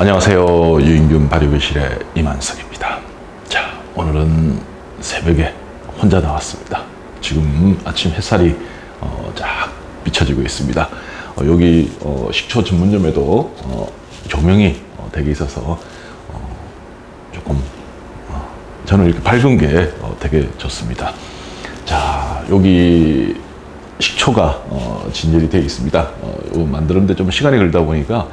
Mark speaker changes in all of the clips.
Speaker 1: 안녕하세요. 유인균 발효교실의 이만석입니다. 자, 오늘은 새벽에 혼자 나왔습니다. 지금 아침 햇살이 어, 쫙 비춰지고 있습니다. 어, 여기 어, 식초 전문점에도 어, 조명이 어, 되게 있어서 어, 조금 어, 저는 이렇게 밝은 게 어, 되게 좋습니다. 자, 여기 식초가 어, 진열이 되어 있습니다. 어, 만드는데 좀 시간이 걸다 보니까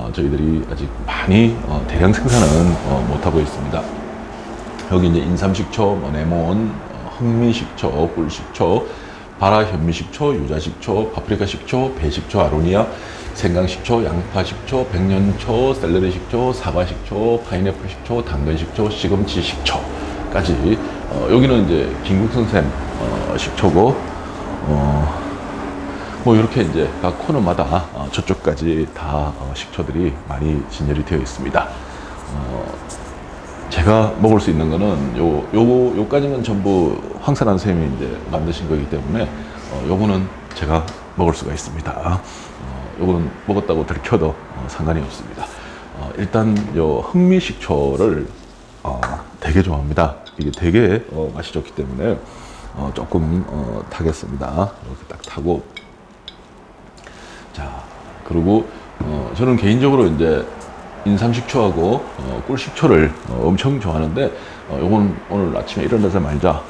Speaker 1: 어, 저희들이 아직 많이 어, 대량 생산은 어, 못하고 있습니다. 여기 이제 인삼식초, 뭐 레몬, 어, 흑미식초, 꿀식초, 바라현미식초, 유자식초, 파프리카식초, 배식초, 아로니아, 생강식초, 양파식초, 백년초, 샐러리식초, 사과식초, 파인애플식초, 당근식초, 시금치식초까지 어, 여기는 이제 김국선 쌤 어, 식초고 어, 뭐 이렇게 이제 각 코너마다 어, 저쪽까지 다 어, 식초들이 많이 진열이 되어 있습니다. 어, 제가 먹을 수 있는 거는 요, 요, 요까지는 전부 황산한 쌤이 이제 만드신 거기 때문에 어, 요거는 제가 먹을 수가 있습니다. 어, 요거는 먹었다고 들켜도 어, 상관이 없습니다. 어, 일단 요 흑미식초를 어, 되게 좋아합니다. 이게 되게 어, 맛이 좋기 때문에 어, 조금 어, 타겠습니다. 이렇게 딱 타고 자 그리고 어, 저는 개인적으로 이제 인삼 식초하고 어, 꿀 식초를 어, 엄청 좋아하는데 어, 요건 오늘 아침에 일어나자마자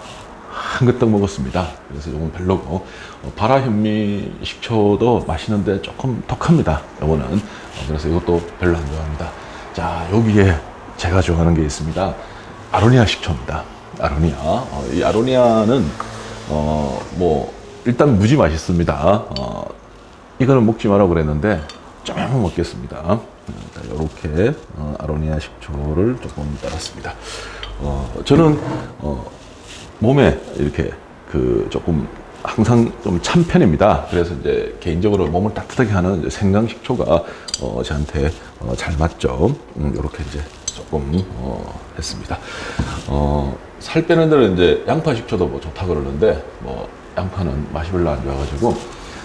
Speaker 1: 한 그떡 먹었습니다. 그래서 요건 별로고 어, 바라현미 식초도 맛있는데 조금 톡합니다. 요거는 어, 그래서 이것도 별로 안 좋아합니다. 자 여기에 제가 좋아하는 게 있습니다. 아로니아 식초입니다. 아로니아. 어, 이 아로니아는 어, 뭐 일단 무지 맛있습니다. 어, 이거는 먹지 마라 그랬는데 좀 한번 먹겠습니다. 이렇게 어, 아로니아 식초를 조금 따랐습니다. 어, 저는 어, 몸에 이렇게 그 조금 항상 좀 찬 편입니다. 그래서 이제 개인적으로 몸을 따뜻하게 하는 생강 식초가 어, 저한테 어, 잘 맞죠. 음, 이렇게 이제 조금 어, 했습니다. 어, 살 빼는 데는 이제 양파 식초도 뭐 좋다 그러는데 뭐 양파는 맛이 별로 안 좋아가지고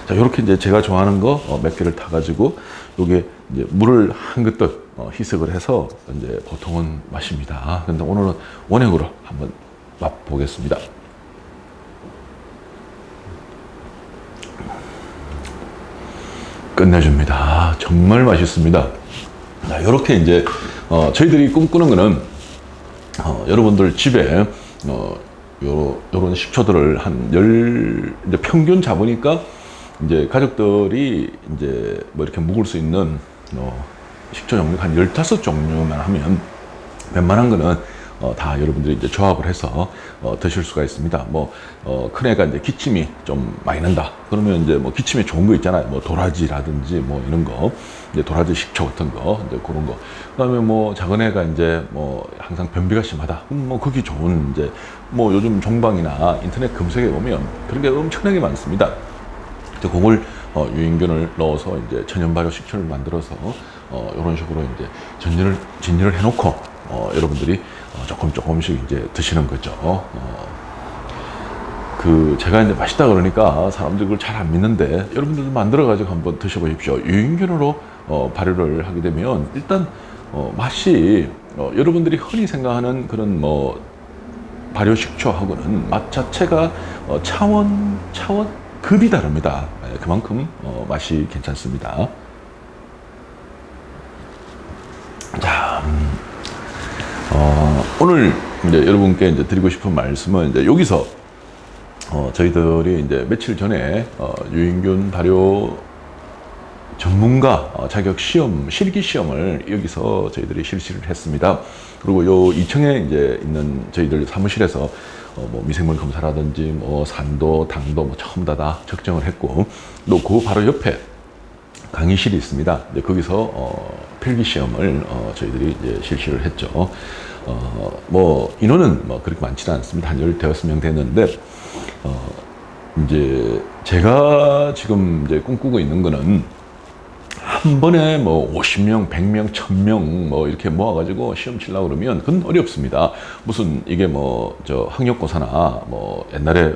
Speaker 1: 자 이렇게 이제 제가 좋아하는 거 몇 개를 타가지고 요게 이제 물을 한 그릇 어, 희석을 해서 이제 보통은 마십니다. 근데 오늘은 원액으로 한번 맛보겠습니다. 끝내줍니다. 정말 맛있습니다. 자, 이렇게 이제 어, 저희들이 꿈꾸는 거는 어, 여러분들 집에 어, 요, 요런 식초들을 한 열, 평균 잡으니까 이제 가족들이 이제 뭐 이렇게 묵을 수 있는 어, 식초 종류 한 15종류만 하면 웬만한 거는 어, 다 여러분들이 이제 조합을 해서 어, 드실 수가 있습니다. 뭐, 어, 큰 애가 이제 기침이 좀 많이 난다. 그러면 이제 뭐 기침에 좋은 거 있잖아요. 뭐 도라지라든지 뭐 이런 거. 이제 도라지 식초 같은 거. 이제 그런 거. 그 다음에 뭐 작은 애가 이제 뭐 항상 변비가 심하다. 그럼 뭐 그게 좋은 이제 뭐 요즘 종방이나 인터넷 검색에 보면 그런 게 엄청나게 많습니다. 이제 그걸 어, 유인균을 넣어서 이제 천연 발효 식초를 만들어서 어, 이런 식으로 이제 전열을 진열을 해놓고 어, 여러분들이 어, 조금 조금씩 이제 드시는 거죠. 어, 그 제가 이제 맛있다 그러니까 사람들이 그걸 잘 안 믿는데 여러분들도 만들어 가지고 한번 드셔보십시오. 유인균으로 어, 발효를 하게 되면 일단 어, 맛이 어, 여러분들이 흔히 생각하는 그런 뭐 발효 식초하고는 맛 자체가 어, 차원 차원 급이 다릅니다. 예, 그만큼 어, 맛이 괜찮습니다. 자, 음, 어, 오늘 이제 여러분께 이제 드리고 싶은 말씀은 이제 여기서 어, 저희들이 이제 며칠 전에 어, 유인균 발효 전문가 어, 자격 시험 실기 시험을 여기서 저희들이 실시를 했습니다. 그리고 요 2층에 이제 있는 저희들 사무실에서 어, 뭐 미생물 검사라든지 뭐 산도, 당도 뭐 전부 다, 다 측정을 했고 또 그 바로 옆에 강의실이 있습니다. 이제 거기서 어, 필기 시험을 어, 저희들이 이제 실시를 했죠. 어, 뭐 인원은 뭐 그렇게 많지는 않습니다. 한 열대여섯 명 됐는데 어, 이제 제가 지금 이제 꿈꾸고 있는 거는 한 번에 뭐 50명, 100명, 1000명 뭐 이렇게 모아가지고 시험 치려고 그러면 그건 어렵습니다. 무슨 이게 뭐 저 학력고사나 뭐 옛날에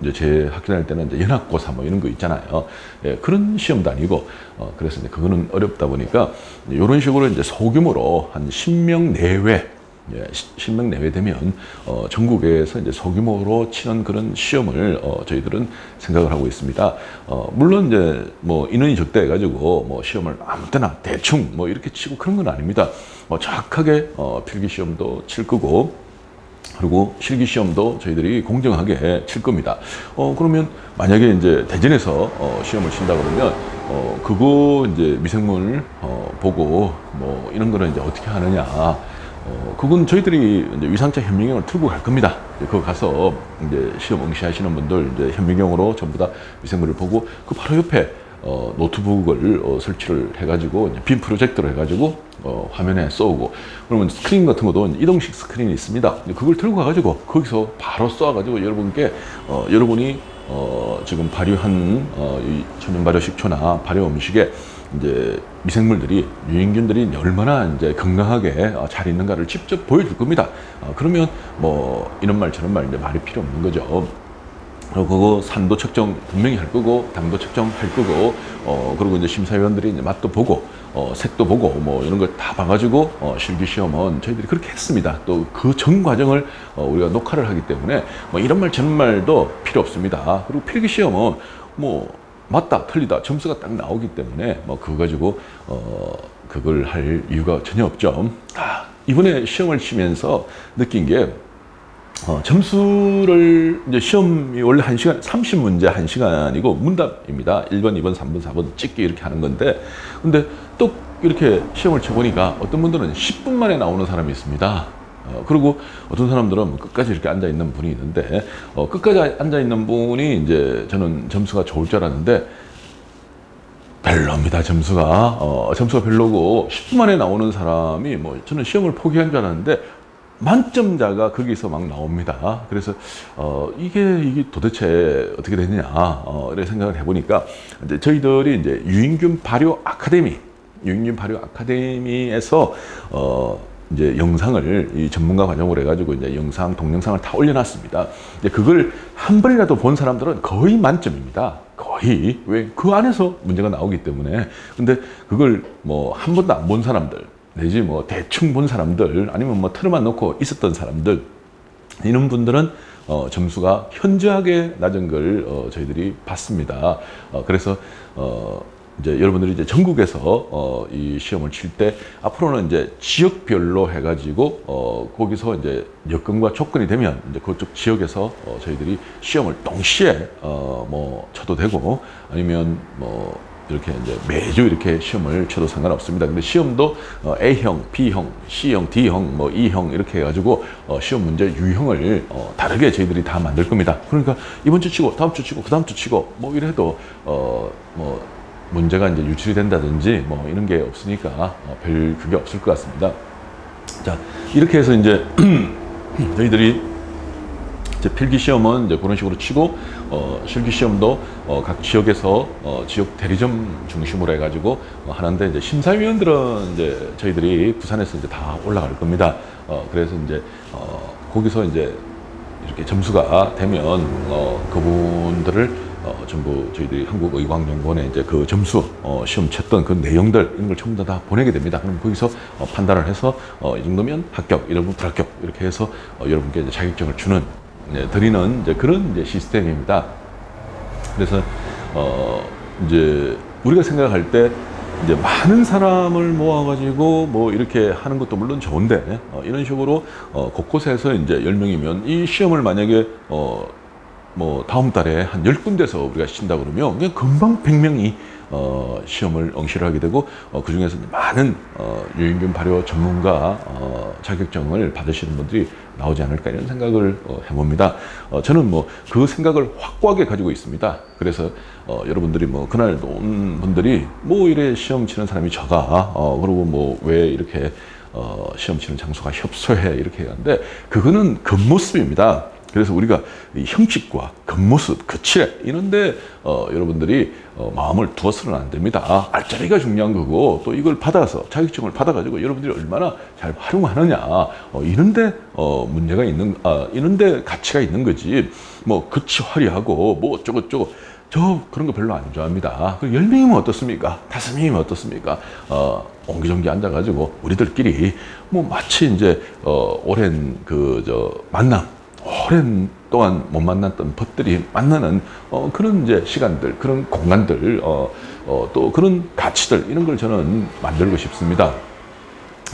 Speaker 1: 이제 제 학교 다닐 때는 이제 연합고사 뭐 이런 거 있잖아요. 예, 그런 시험도 아니고 어, 그래서 이제 그거는 어렵다 보니까 이런 식으로 이제 소규모로 한 10명 내외 예, 10명 내외 되면 어, 전국에서 이제 소규모로 치는 그런 시험을 어, 저희들은 생각을 하고 있습니다. 어, 물론 이제 뭐 인원이 적대 가지고 뭐 시험을 아무 때나 대충 뭐 이렇게 치고 그런 건 아닙니다. 어, 정확하게 어, 필기 시험도 칠 거고 그리고 실기 시험도 저희들이 공정하게 칠 겁니다. 어, 그러면 만약에 이제 대전에서 어, 시험을 친다 그러면 어, 그거 이제 미생물 어, 보고 뭐 이런 거는 이제 어떻게 하느냐. 어, 그건 저희들이 이제 위상차 현미경을 틀고 갈 겁니다. 그거 가서 이제 시험 응시하시는 분들 이제 현미경으로 전부 다 위생물을 보고 그 바로 옆에 어, 노트북을 어, 설치를 해가지고 빔 프로젝터로 해가지고 어, 화면에 쏘고 그러면 스크린 같은 것도 이동식 스크린이 있습니다. 그걸 들고 가가지고 거기서 바로 쏘아가지고 여러분께 어, 여러분이 어, 지금 발효한 어, 이 천연 발효 식초나 발효 음식에 이제 미생물들이 유인균들이 얼마나 이제 건강하게 어, 잘 있는가를 직접 보여줄 겁니다. 어, 그러면 뭐 이런 말 저런 말 이제 말이 필요 없는 거죠. 그거 산도 측정 분명히 할 거고 당도 측정할 거고 어 그리고 이제 심사위원들이 이제 맛도 보고 어 색도 보고 뭐 이런 걸 다 봐가지고 어 실기 시험은 저희들이 그렇게 했습니다. 또 그 전 과정을 어 우리가 녹화를 하기 때문에 뭐 이런 말 저런 말도 필요 없습니다. 그리고 필기 시험은 뭐 맞다 틀리다 점수가 딱 나오기 때문에 뭐 그거 가지고 어 그걸 할 이유가 전혀 없죠. 아, 이번에 시험을 치면서 느낀 게 어, 점수를 이제 시험이 원래 1시간 30문제 1시간이고 문답입니다. 1번, 2번, 3번, 4번 찍기 이렇게 하는 건데 근데 또 이렇게 시험을 쳐보니까 어떤 분들은 10분 만에 나오는 사람이 있습니다. 어, 그리고 어떤 사람들은 뭐 끝까지 이렇게 앉아 있는 분이 있는데 어, 끝까지 앉아 있는 분이 이제 저는 점수가 좋을 줄 알았는데 별로입니다 점수가 어, 점수가 별로고 10분 만에 나오는 사람이 뭐 저는 시험을 포기한 줄 알았는데 만점자가 거기서 막 나옵니다. 그래서 어 이게 이게 도대체 어떻게 되느냐 어 이렇게 생각을 해보니까 이제 저희들이 이제 유인균 발효 아카데미 유인균 발효 아카데미에서 어 이제 영상을 이 전문가 과정으로 해가지고 이제 영상 동영상을 다 올려놨습니다. 이제 그걸 한 번이라도 본 사람들은 거의 만점입니다. 거의 왜 그 안에서 문제가 나오기 때문에 근데 그걸 뭐 한 번도 안 본 사람들 내지 뭐 대충 본 사람들 아니면 뭐 틀어만 놓고 있었던 사람들 이런 분들은 어, 점수가 현저하게 낮은 걸 어, 저희들이 봤습니다. 어, 그래서 어, 이제 여러분들이 이제 전국에서 어, 이 시험을 칠 때 앞으로는 이제 지역별로 해가지고 어, 거기서 이제 여건과 조건이 되면 이제 그쪽 지역에서 어, 저희들이 시험을 동시에 어, 뭐 쳐도 되고 아니면 뭐 이렇게 이제 매주 이렇게 시험을 쳐도 상관없습니다. 근데 시험도 어, A형, B형, C형, D형, 뭐 E형 이렇게 해가지고 어, 시험 문제 유형을 어, 다르게 저희들이 다 만들 겁니다. 그러니까 이번 주 치고 다음 주 치고 그 다음 주 치고 뭐 이래도 어 뭐 문제가 이제 유출이 된다든지 뭐 이런 게 없으니까 어, 별 그게 없을 것 같습니다. 자 이렇게 해서 이제 저희들이 이제 필기 시험은 이제 그런 식으로 치고 어, 실기 시험도 어, 각 지역에서 어, 지역 대리점 중심으로 해가지고 어, 하는데 이제 심사위원들은 이제 저희들이 부산에서 이제 다 올라갈 겁니다. 어, 그래서 이제 어, 거기서 이제 이렇게 점수가 되면 어, 그분들을 어, 전부 저희들이 한국의광연구원에 이제 그 점수 어, 시험 쳤던 그 내용들 이런 걸 전부 다, 다 보내게 됩니다. 그럼 거기서 어, 판단을 해서 어, 이 정도면 합격, 이러면 불합격 이렇게 해서 어, 여러분께 이제 자격증을 주는 네, 드리는 이제 그런 이제 시스템입니다. 그래서 어 이제 우리가 생각할 때 이제 많은 사람을 모아가지고 뭐 이렇게 하는 것도 물론 좋은데 어, 이런 식으로 어, 곳곳에서 이제 10명이면 이 시험을 만약에 어, 뭐 다음 달에 한 10군데서 우리가 친다 그러면 그냥 금방 100명이 어, 시험을 응시를 하게 되고 어, 그 중에서 많은 어, 유인균 발효 전문가 어, 자격증을 받으시는 분들이 나오지 않을까 이런 생각을 어, 해봅니다. 어, 저는 뭐 그 생각을 확고하게 가지고 있습니다. 그래서 어, 여러분들이 뭐 그날 온 분들이 뭐 이래 시험 치는 사람이 적아 어, 그리고 뭐 왜 이렇게 어, 시험 치는 장소가 협소해 이렇게 하는데 그거는 겉모습입니다. 그래서 우리가 형식과 겉모습, 거칠해 이런데 어, 여러분들이 어, 마음을 두어서는 안 됩니다. 아, 알짜리가 중요한 거고 또 이걸 받아서 자격증을 받아가지고 여러분들이 얼마나 잘 활용하느냐 어, 이런데 어, 문제가 있는 아, 이런데 가치가 있는 거지. 뭐 그치 화려하고 뭐 어쩌고 저쩌고 저 그런 거 별로 안 좋아합니다. 그 10명이면 어떻습니까? 5명이면 어떻습니까? 어, 옹기종기 앉아가지고 우리들끼리 뭐 마치 이제 어, 오랜 그 저 만남 오랜 동안 못 만났던 법들이 만나는 어, 그런 이제 시간들, 그런 공간들, 어, 어, 또 그런 가치들 이런 걸 저는 만들고 싶습니다.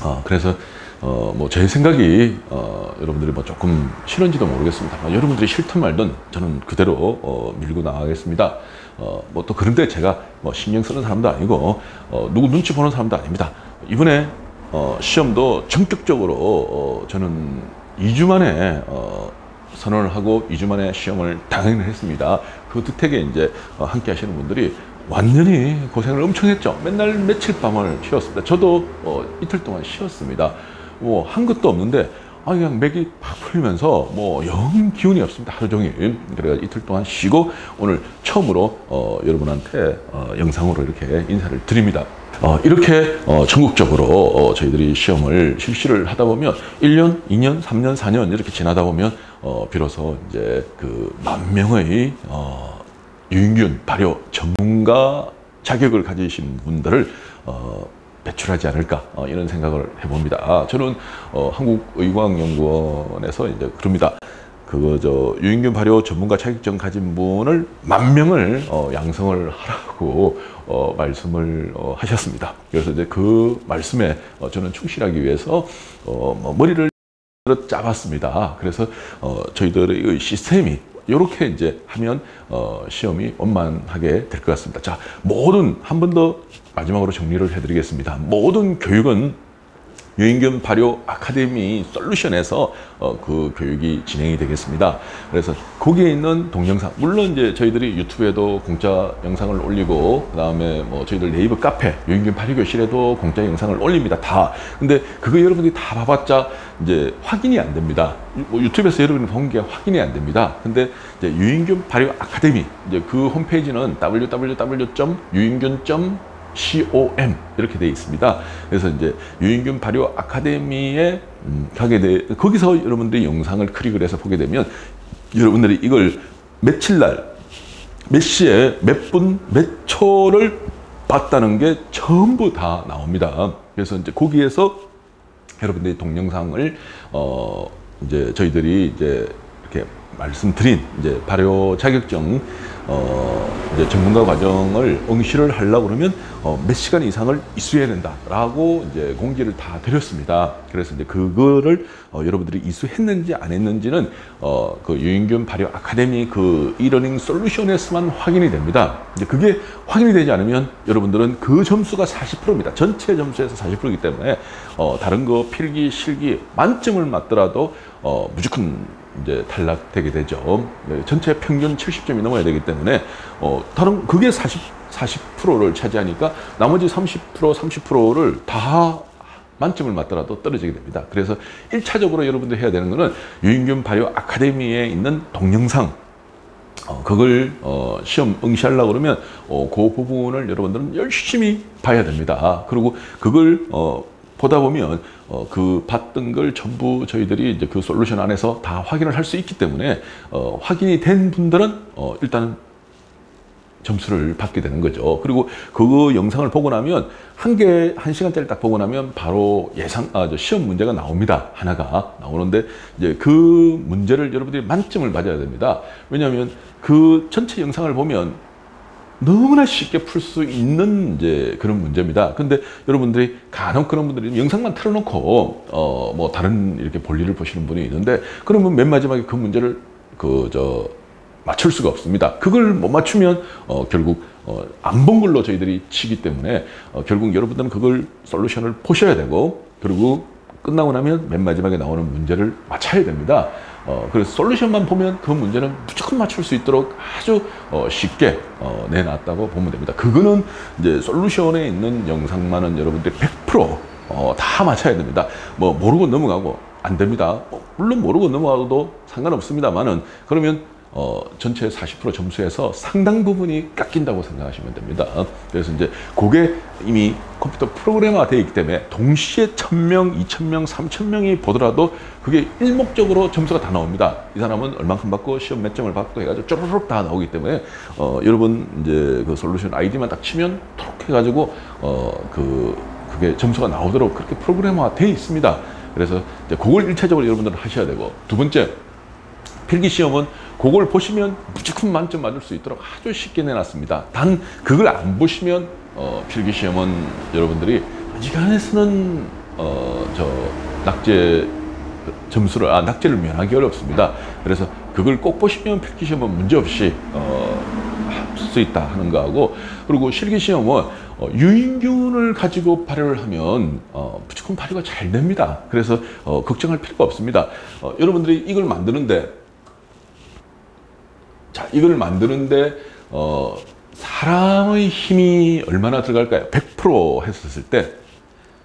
Speaker 1: 어, 그래서 어, 뭐 제 생각이 어, 여러분들이 뭐 조금 싫은지도 모르겠습니다. 여러분들이 싫든 말든 저는 그대로 어, 밀고 나가겠습니다. 어, 뭐 또 그런데 제가 뭐 신경 쓰는 사람도 아니고 어, 누구 눈치 보는 사람도 아닙니다. 이번에 어, 시험도 전격적으로 어, 저는 2주 만에 어, 선언을 하고 2주 만에 시험을 당연히 했습니다. 그 득택에 이제 어, 함께 하시는 분들이 완전히 고생을 엄청 했죠. 맨날 며칠 밤을 쉬었습니다. 저도 어, 이틀 동안 쉬었습니다. 뭐 한 것도 없는데 아 그냥 맥이 팍 풀리면서 뭐 영 기운이 없습니다. 하루 종일. 그래가 이틀 동안 쉬고 오늘 처음으로 어, 여러분한테 어, 영상으로 이렇게 인사를 드립니다. 어, 이렇게 어, 전국적으로 어, 저희들이 시험을 실시를 하다 보면 1년, 2년, 3년, 4년 이렇게 지나다 보면 어, 비로소 이제 그 만 명의 어, 유인균 발효 전문가 자격을 가지신 분들을 어, 배출하지 않을까 어, 이런 생각을 해봅니다. 아, 저는 어, 한국의과학연구원에서 이제 그럽니다. 그거 저 유인균 발효 전문가 자격증 가진 분을 만 명을 어, 양성을 하라고 어, 말씀을 어, 하셨습니다. 그래서 이제 그 말씀에 어, 저는 충실하기 위해서 어, 뭐 머리를 짜봤습니다. 그래서 어, 저희들의 시스템이 이렇게 이제 하면 어, 시험이 원만하게 될 것 같습니다. 자, 모든 한 번 더 마지막으로 정리를 해드리겠습니다. 모든 교육은 유인균 발효 아카데미 솔루션에서 어, 그 교육이 진행이 되겠습니다. 그래서 거기에 있는 동영상, 물론 이제 저희들이 유튜브에도 공짜 영상을 올리고, 그 다음에 뭐 저희들 네이버 카페, 유인균 발효 교실에도 공짜 영상을 올립니다. 다. 근데 그거 여러분들이 다 봐봤자 이제 확인이 안 됩니다. 뭐 유튜브에서 여러분이 본 게 확인이 안 됩니다. 근데 이제 유인균 발효 아카데미, 이제 그 홈페이지는 www.유인균 com 이렇게 되어 있습니다. 그래서 이제 유인균 발효 아카데미에 음, 가게 돼 거기서 여러분들이 영상을 클릭을 해서 보게 되면 여러분들이 이걸 며칠 날 몇 시에 몇 분 몇 초를 봤다는 게 전부 다 나옵니다. 그래서 이제 거기에서 여러분들이 동영상을 어 이제 저희들이 이제 이렇게 말씀드린 이제 발효 자격증 어 이제 전문가 과정을 응시를 하려고 그러면 어, 몇 시간 이상을 이수해야 된다라고 이제 공지를 다 드렸습니다. 그래서 이제 그거를 어, 여러분들이 이수했는지 안 했는지는 어, 그 유인균 발효 아카데미 그 이러닝 솔루션에서만 확인이 됩니다. 이제 그게 확인이 되지 않으면 여러분들은 그 점수가 40%입니다. 전체 점수에서 40%이기 때문에 어, 다른 거 필기, 실기 만점을 맞더라도 어, 무조건 이제 탈락되게 되죠. 네, 전체 평균 70점이 넘어야 되기 때문에 어, 다른 그게 40 40%를 차지하니까 나머지 30% 30%를 다 만점을 맞더라도 떨어지게 됩니다. 그래서 1차적으로 여러분들 해야 되는 거는 유인균 발효 아카데미에 있는 동영상 어, 그걸 어, 시험 응시하려고 그러면 어, 그 부분을 여러분들은 열심히 봐야 됩니다. 그리고 그걸 어, 보다 보면 어, 그 봤던 걸 전부 저희들이 이제 그 솔루션 안에서 다 확인을 할 수 있기 때문에 어, 확인이 된 분들은 어, 일단 점수를 받게 되는 거죠. 그리고 그 영상을 보고 나면 한 개, 한 시간짜리 딱 보고 나면 바로 예상, 아, 저 시험 문제가 나옵니다. 하나가 나오는데 이제 그 문제를 여러분들이 만점을 맞아야 됩니다. 왜냐하면 그 전체 영상을 보면 너무나 쉽게 풀 수 있는 이제 그런 문제입니다. 근데 여러분들이 간혹 그런 분들이 영상만 틀어놓고 어 뭐 다른 이렇게 볼일을 보시는 분이 있는데 그러면 맨 마지막에 그 문제를 그 저 맞출 수가 없습니다. 그걸 못 맞추면 어, 결국 어, 안 본 걸로 저희들이 치기 때문에 어, 결국 여러분들은 그걸 솔루션을 보셔야 되고 그리고 끝나고 나면 맨 마지막에 나오는 문제를 맞춰야 됩니다. 어, 그래서 솔루션만 보면 그 문제는 무조건 맞출 수 있도록 아주 어, 쉽게 어, 내놨다고 보면 됩니다. 그거는 이제 솔루션에 있는 영상만은 여러분들이 100% 어, 다 맞춰야 됩니다. 뭐 모르고 넘어가고 안 됩니다. 어, 물론 모르고 넘어가도 상관없습니다만은 그러면 어, 전체 40% 점수에서 상당 부분이 깎인다고 생각하시면 됩니다. 그래서 이제 그게 이미 컴퓨터 프로그래머가 되어 있기 때문에 동시에 1000명, 2000명, 3000명이 보더라도 그게 일목적으로 점수가 다 나옵니다. 이 사람은 얼만큼 받고 시험 몇 점을 받고 해가지고 쪼르륵 다 나오기 때문에 어, 여러분 이제 그 솔루션 아이디만 딱 치면 톡 해가지고 어, 그 그게 점수가 나오도록 그렇게 프로그래머가 되어 있습니다. 그래서 이제 그걸 일차적으로 여러분들은 하셔야 되고 두 번째 필기 시험은 그걸 보시면 무조건 만점 맞을 수 있도록 아주 쉽게 내놨습니다. 단 그걸 안 보시면 어, 필기 시험은 여러분들이 시간에서는 어, 저 낙제 점수를 아 낙제를 면하기 어렵습니다. 그래서 그걸 꼭 보시면 필기 시험은 문제 없이 어, 수 있다 하는 거하고 그리고 실기 시험은 어, 유인균을 가지고 발효를 하면 어, 무조건 발효가 잘 됩니다. 그래서 어, 걱정할 필요가 없습니다. 어, 여러분들이 이걸 만드는데 자 이걸 만드는데 어, 사람의 힘이 얼마나 들어갈까요? 100% 했었을 때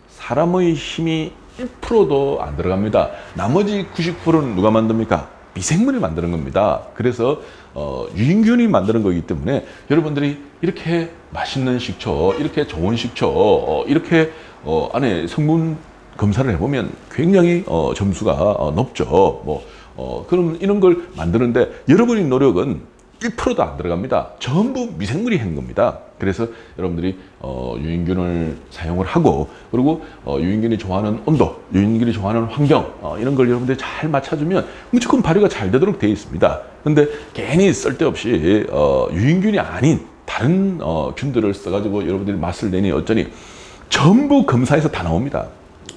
Speaker 1: 사람의 힘이 1%도 안 들어갑니다. 나머지 90%는 누가 만듭니까? 미생물이 만드는 겁니다. 그래서 어, 유인균이 만드는 거기 때문에 여러분들이 이렇게 맛있는 식초, 이렇게 좋은 식초, 어, 이렇게 어, 안에 성분 검사를 해보면 굉장히 어, 점수가 어, 높죠. 뭐 어, 그럼 이런 걸 만드는데 여러분의 노력은 1%도 안 들어갑니다. 전부 미생물이 한 겁니다. 그래서 여러분들이 어, 유인균을 사용을 하고 그리고 어, 유인균이 좋아하는 온도, 유인균이 좋아하는 환경 어, 이런 걸 여러분들이 잘 맞춰주면 무조건 발효가 잘 되도록 되어 있습니다. 근데 괜히 쓸데없이 어, 유인균이 아닌 다른 어, 균들을 써가지고 여러분들이 맛을 내니 어쩌니 전부 검사에서 다 나옵니다.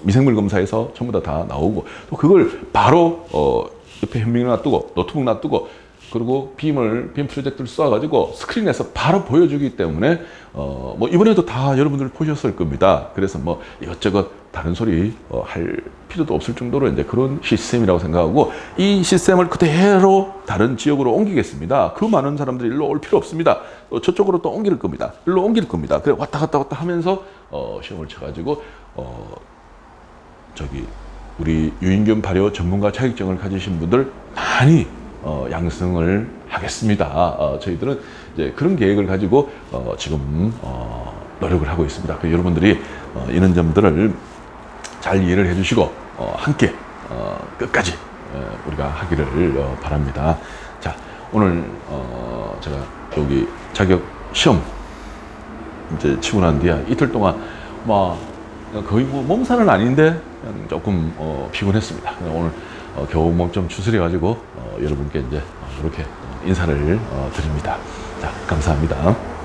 Speaker 1: 미생물 검사에서 전부 다, 다 나오고 또 그걸 바로 어, 옆에 현미경 놔두고 노트북 놔두고 그리고 빔을 빔 프로젝트를 쏴가지고 스크린에서 바로 보여주기 때문에 어 뭐 이번에도 다 여러분들 보셨을 겁니다. 그래서 뭐 이것저것 다른 소리 어, 할 필요도 없을 정도로 이제 그런 시스템이라고 생각하고 이 시스템을 그대로 다른 지역으로 옮기겠습니다. 그 많은 사람들이 일로 올 필요 없습니다. 어, 저쪽으로 또 옮길 겁니다. 일로 옮길 겁니다. 그래 왔다 갔다 왔다 하면서 어, 시험을 쳐가지고 어, 저기 우리 유인균 발효 전문가 자격증을 가지신 분들 많이 어, 양성을 하겠습니다. 어, 저희들은 이제 그런 계획을 가지고 어, 지금 어, 노력을 하고 있습니다. 그 여러분들이 어, 이런 점들을 잘 이해를 해주시고 어, 함께 어, 끝까지 어, 우리가 하기를 어, 바랍니다. 자 오늘 어, 제가 여기 자격 시험 이제 치고 난 뒤에 이틀 동안 뭐 거의 뭐 몸살은 아닌데 조금 어, 피곤했습니다. 오늘 어, 겨우 몸 좀 추스려 가지고 어, 여러분께 이제 이렇게 인사를 어, 드립니다. 자 감사합니다.